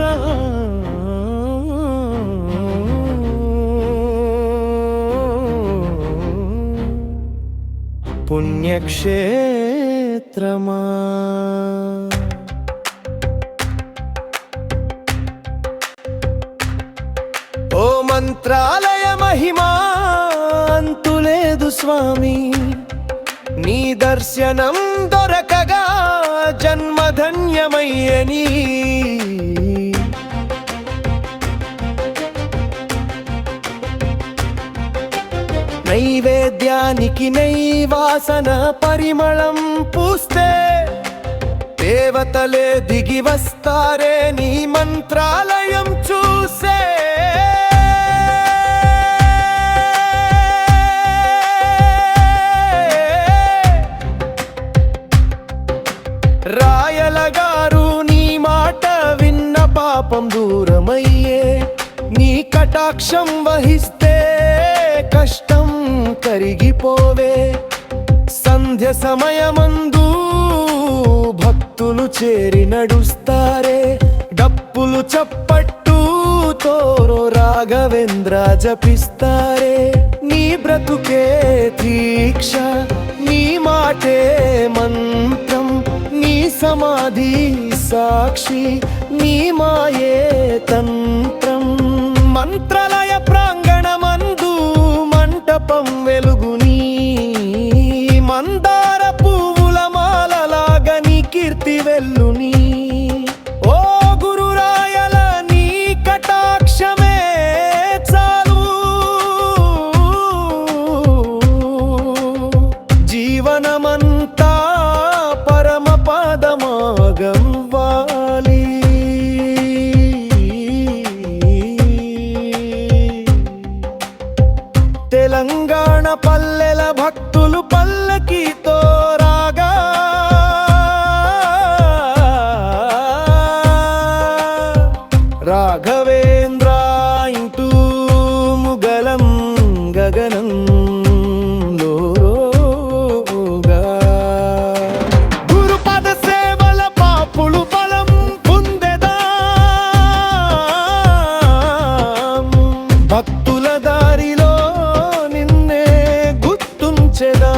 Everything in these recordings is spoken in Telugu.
బలంత్ర పుణ్యక్షేత్రమా? ఓ మంత్రాలయ మహిమా అంతులేదు స్వామి నీ దర్శనం దొరకగా జన్మధన్యమయ్యని నైవేద్యానికి నైవాసన పరిమళం పూస్తే దేవతలే దిగి వస్తారే నీ మంత్రాలయం చూసే. రాయలగారు నీ మాట విన్న పాపం దూరమయ్యే నీ కటాక్షం వహిస్తే. కష్టం కరిగిపోవే. సంధ్య సమయమందు భక్తులు చేరి నడుస్తారే. డప్పులు చప్పట్టు తోరో రాఘవేంద్ర జపిస్తారే. నీ బ్రతుకే దీక్ష నీ మాటే మంత్రం నీ సమాధి సాక్షి నీ మాయే తంత్రం. మంత్రాలయ ప్రాంగ না পারলে Chena.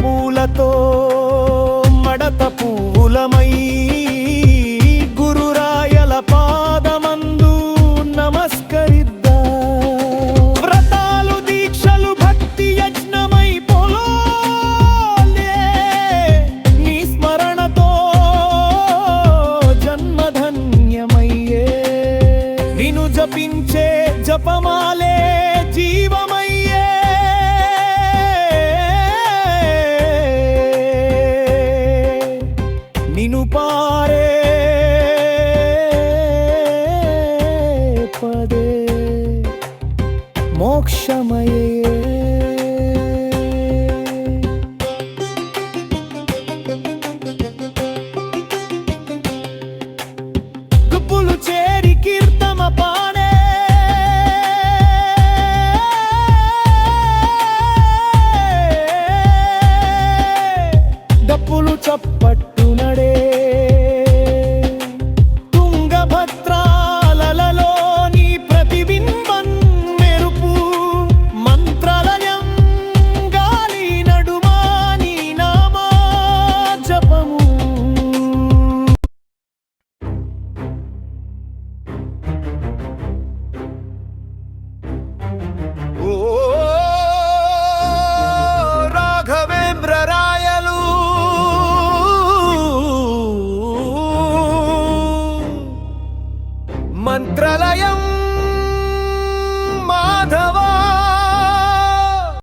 పూలతో